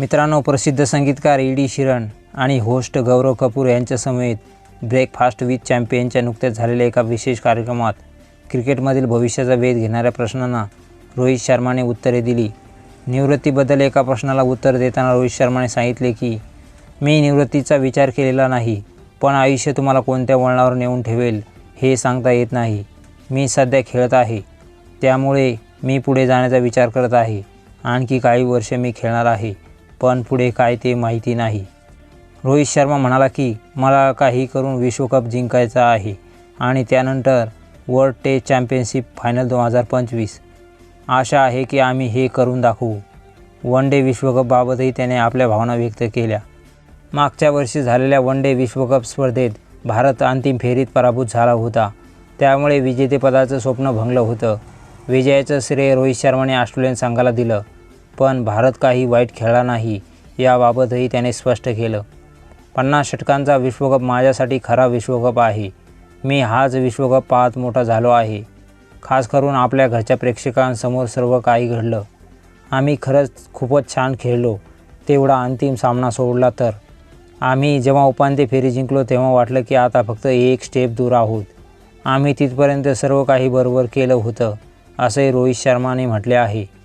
मित्रांनो प्रसिद्ध संगीतकार ई डी शिरण आणि होस्ट गौरव कपूर यांच्यासमवेत ब्रेकफास्ट विथ चॅम्पियनच्या नुकत्याच झालेल्या एका विशेष कार्यक्रमात क्रिकेटमधील भविष्याचा वेध घेणाऱ्या प्रश्नांना रोहित शर्माने उत्तरे दिली. निवृत्तीबद्दल एका प्रश्नाला उत्तर देताना रोहित शर्माने सांगितले की मी निवृत्तीचा विचार केलेला नाही पण आयुष्य तुम्हाला कोणत्या वळणावर नेऊन ठेवेल हे सांगता येत नाही. मी सध्या खेळत आहे त्यामुळे मी पुढे जाण्याचा विचार करत आहे. आणखी काही वर्ष मी खेळणार आहे. पण पुढे काय ते माहिती नाही. रोहित शर्मा म्हणाला की मला काही करून विश्वकप जिंकायचा आहे आणि त्यानंतर वर्ल्ड टेस्ट चॅम्पियनशिप फायनल दोन हजार पंचवीस. आशा आहे की आम्ही हे करून दाखवू. वन डे विश्वकपबाबतही त्याने आपल्या भावना व्यक्त केल्या. मागच्या वर्षी झालेल्या वन डे विश्वकप स्पर्धेत भारत अंतिम फेरीत पराभूत झाला होता. त्यामुळे विजेतेपदाचं स्वप्न भंगलं होतं. विजयाचं श्रेय रोहित शर्माने ऑस्ट्रेलियन संघाला दिलं. पण भारत काही वाईट खेळला नाही याबाबतही त्याने स्पष्ट केलं. पन्नास षटकांचा विश्वकप माझ्यासाठी खरा विश्वकप आहे. मी हाच विश्वकप पाहत मोठा झालो आहे. खास करून आपल्या घरच्या प्रेक्षकांसमोर सर्व काही घडलं. आम्ही खरंच खूपच छान खेळलो तेवढा अंतिम सामना सोडला तर. आम्ही जेव्हा उपांत्य फेरी जिंकलो तेव्हा वाटलं की आता फक्त एक स्टेप दूर आहोत. आम्ही तिथपर्यंत सर्व काही बरोबर केलं होतं असंही रोहित शर्माने म्हटले आहे.